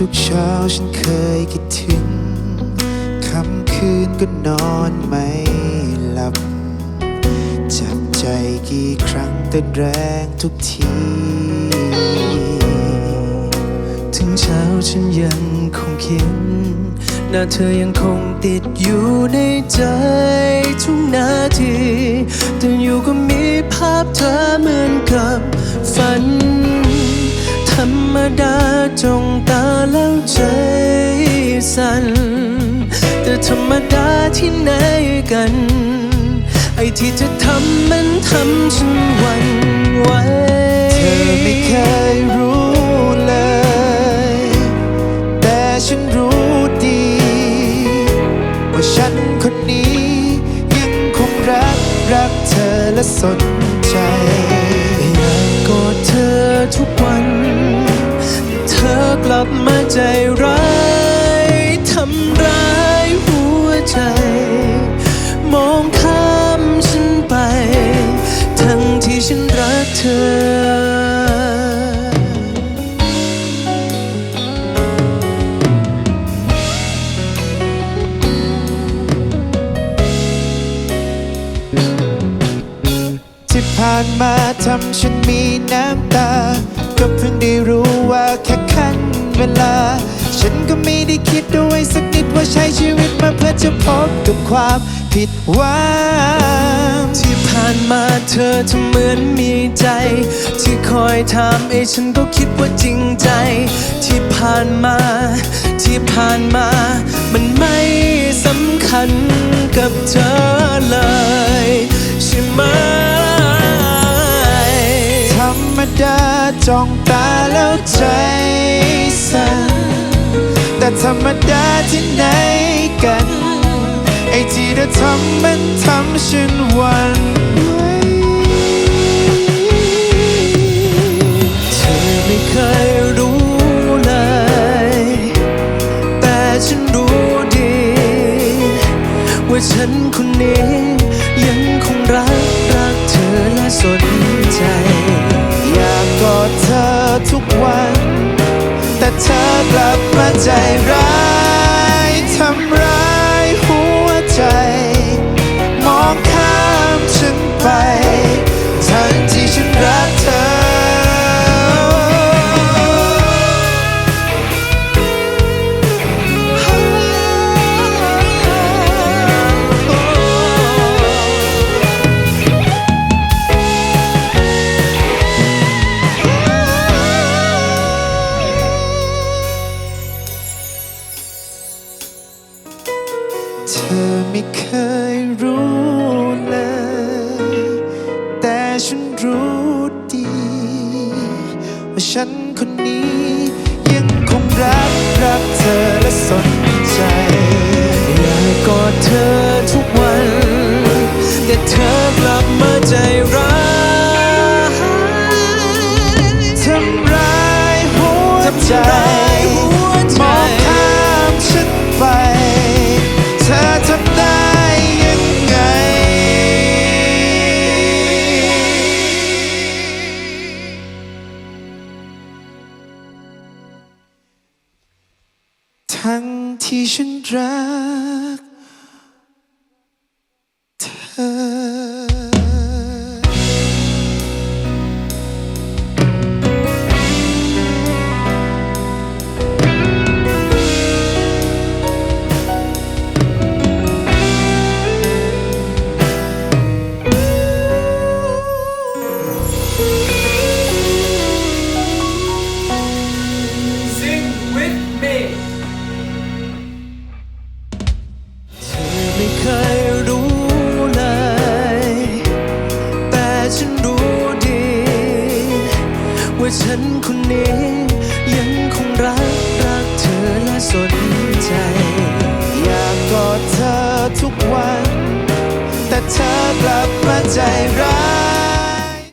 ทุกเช้าฉันเคยคิดถึงค่ำคืนก็นอนไม่หลับจับใจกี่ครั้งเต้นแรงทุกที ถึงเช้าฉันยังคงคิดหน้าเธอยังคงติดอยู่ในใจทุกนาทีตื่นอยู่ก็มีภาพเธอเหมือนกับฝัน รรมดาจ้องตาแล้วใจสั่นแต่ธรรมดาที่ไหนกัน ไอ้ที่เธอทำมันทำฉันหวันไหวเธอไม่เคยรู้เลย แต่ฉันรู้ดี ว่าฉันคนนี้ยังคงรัก รักเธอและสนใจอยากกอดเธอทุกวัน กลับมาใจร้ายทำร้ายหัวใจ มองข้ามฉันไป ทั้งที่ฉันรักเธอที่ผ่านมาทำฉันมีน้ำตา ได้รู้ว่าแค่ขั้นเวลา ฉันก็ไม่ได้คิดด้วยสักนิดว่าใช้ชีวิตมาเพื่อจะพบกับความผิดหวังที่ผ่านมาเธอทำเหมือนมีใจ ที่คอยถามเอยฉันก็คิดว่าจริงใจ ที่ผ่านมา ที่ผ่านมา มันไม่สำคัญกับเธอเลยใช่ไหมธรรมดาจ้องตา ใจสั่นแต่ธรรมดาที่ไหนกัน ไอ้ที่เธอทำมันทำฉันวัน กลับมาใจร้าย เธอไม่เคยรู้เลย แต่ฉันรู้ดี ว่าฉันคนนี้ยังคงรักรักเธอและสนใจอยากกอดเธอทุกวัน แต่เธอกลับมาใจร้ายทำร้ายหัวใจ ทั้งที่ฉันรัก ว่าฉันคนนี้ ยังคงรักรักเธอและสนใจ อยากกอดเธอทุกวัน แต่เธอกลับมาใจร้า